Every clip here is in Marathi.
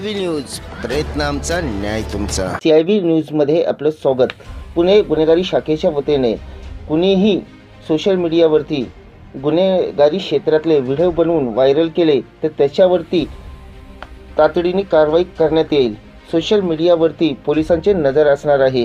व्ही न्यूज प्रयत्न आमचा न्याय तुमचा. सी आय बी न्यूजमध्ये आपलं स्वागत. पुणे गुन्हेगारी शाखेच्या वतीने कुणीही सोशल मीडियावरती गुन्हेगारी क्षेत्रातले व्हिडिओ बनवून व्हायरल केले तर त्याच्यावरती तातडीने कारवाई करण्यात येईल. सोशल मीडियावरती पोलिसांची नजर असणार आहे.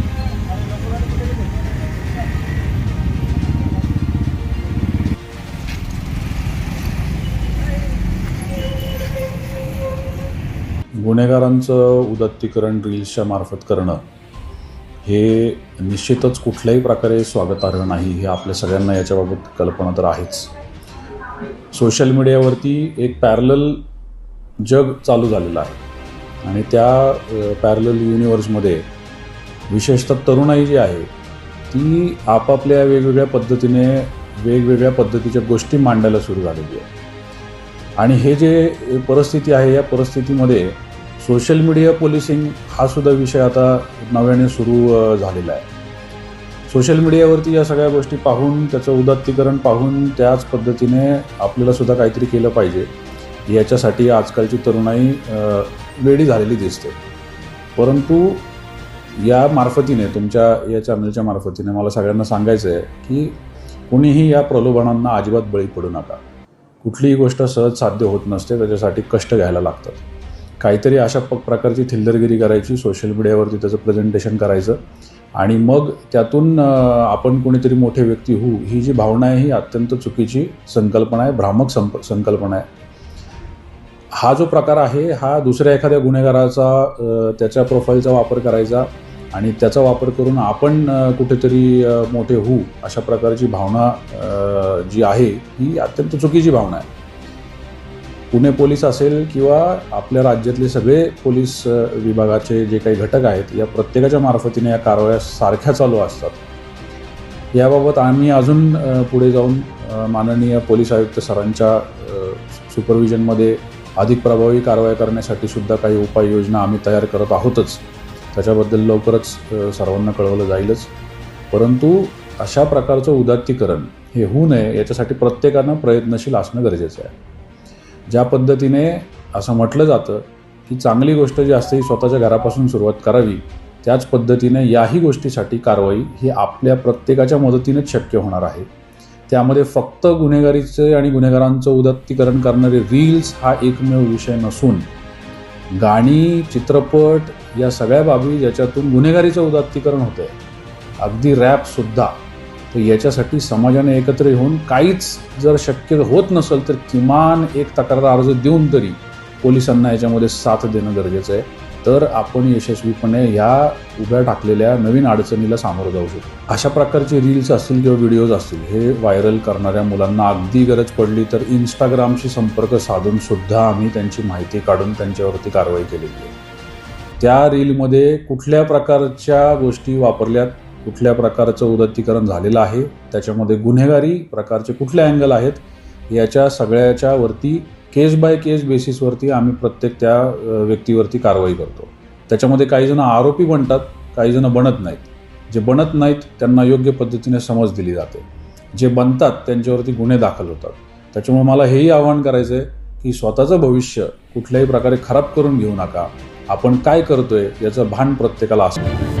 गुन्हेगारांचं उदत्तीकरण रील्सच्या मार्फत करणं हे निश्चितच कुठल्याही प्रकारे स्वागतार्ह नाही हे आपल्या सगळ्यांना याच्याबाबत कल्पना तर आहेच. सोशल मीडियावरती एक पॅरलल जग चालू झालेलं आहे. आणि त्या पॅरलल युनिवर्समध्ये विशेषतः तरुणाई जी आहे ती आपापल्या वेगवेगळ्या पद्धतीने वेगवेगळ्या पद्धतीच्या गोष्टी मांडायला सुरू झालेली आहे. आणि हे जे परिस्थिती आहे या परिस्थितीमध्ये सोशल मीडिया पोलिसिंग हा सुद्धा विषय आता नव्याने सुरू झालेला आहे. सोशल मीडियावरती या सगळ्या गोष्टी पाहून त्याचं उदात्तीकरण पाहून त्याच पद्धतीने आपल्याला सुद्धा काहीतरी केलं पाहिजे. याच्यासाठी आजकालची तरुणाई वेळी झालेली दिसते. परंतु या मार्फतीने तुमच्या या चॅनलच्या मार्फतीने मला सगळ्यांना सांगायचं आहे की कुणीही या प्रलोभनांना अजिबात बळी पडू नका. कुठलीही गोष्ट सहज साध्य होत नसते त्याच्यासाठी कष्ट घ्यायला लागतात. काहीतरी अशा प प्रकारची थिल्लरगिरी करायची सोशल मीडियावरती त्याचं प्रेझेंटेशन करायचं. आणि मग त्यातून आपण कोणीतरी मोठे व्यक्ती होऊ ही जी भावना आहे ही अत्यंत चुकीची संकल्पना आहे भ्रामक संप संकल्पना आहे. हा जो प्रकार आहे हा दुसऱ्या एखाद्या गुन्हेगाराचा त्याच्या प्रोफाईलचा वापर करायचा आणि त्याचा वापर करून आपण कुठेतरी मोठे होऊ अशा प्रकारची भावना जी आहे ही अत्यंत चुकीची भावना आहे. पुणे पोलीस असेल किंवा आपल्या राज्यातले सगळे पोलीस विभागाचे जे काही घटक आहेत या प्रत्येकाच्या मार्फतीने या कारवाया सारख्या चालू असतात. याबाबत आम्ही अजून पुढे जाऊन माननीय पोलीस आयुक्त सरांच्या सुपरविजनमध्ये अधिक प्रभावी कारवाई करण्यासाठी सुद्धा काही उपाययोजना आम्ही तयार करत आहोतच. त्याच्याबद्दल लवकरच सर्वांना कळवलं जाईलच. परंतु अशा प्रकारचं उदात्तीकरण हे होऊ नये याच्यासाठी प्रत्येकानं प्रयत्नशील असणं गरजेचं आहे. ज्या पद्धतीने असं म्हटलं जातं की चांगली गोष्ट जी असते ही स्वतःच्या घरापासून सुरुवात करावी त्याच पद्धतीने याही गोष्टीसाठी कारवाई ही आपल्या प्रत्येकाच्या मदतीनेच शक्य होणार आहे. त्यामध्ये फक्त गुन्हेगारीचे आणि गुन्हेगारांचं उदात्तीकरण करणारे रील्स हा एकमेव विषय नसून गाणी चित्रपट या सगळ्या बाबी ज्याच्यातून गुन्हेगारीचं उदात्तीकरण होतं आहे अगदी रॅपसुद्धा तर याच्यासाठी समाजाने एकत्र येऊन काहीच जर शक्य होत नसेल तर किमान एक तक्रार अर्ज देऊन तरी पोलिसांना याच्यामध्ये साथ देणं गरजेचं आहे. तर आपण यशस्वीपणे ह्या उभ्या टाकलेल्या नवीन अडचणीला सामोरं जाऊ शकतो. अशा प्रकारचे रील्स असतील किंवा व्हिडिओज असतील हे व्हायरल करणाऱ्या मुलांना अगदी गरज पडली तर इंस्टाग्रामशी संपर्क साधून सुद्धा आम्ही त्यांची माहिती काढून त्यांच्यावरती कारवाई केलेली आहे. त्या रीलमध्ये कुठल्या प्रकारच्या गोष्टी वापरल्यात कुठल्या प्रकारचं उदत्तीकरण झालेलं आहे त्याच्यामध्ये गुन्हेगारी प्रकारचे कुठले अँगल आहेत याच्या सगळ्याच्या वरती केस बाय केस बेसिसवरती आम्ही प्रत्येक त्या व्यक्तीवरती कारवाई करतो. त्याच्यामध्ये काही जण आरोपी बनतात काही जण बनत नाहीत. जे बनत नाहीत त्यांना योग्य पद्धतीने समज दिली जाते. जे बनतात त्यांच्यावरती गुन्हे दाखल होतात. त्याच्यामुळे मला हेही आवाहन करायचं आहे की स्वतःचं भविष्य कुठल्याही प्रकारे खराब करून घेऊ नका. आपण काय करतोय याचं भान प्रत्येकाला असतं.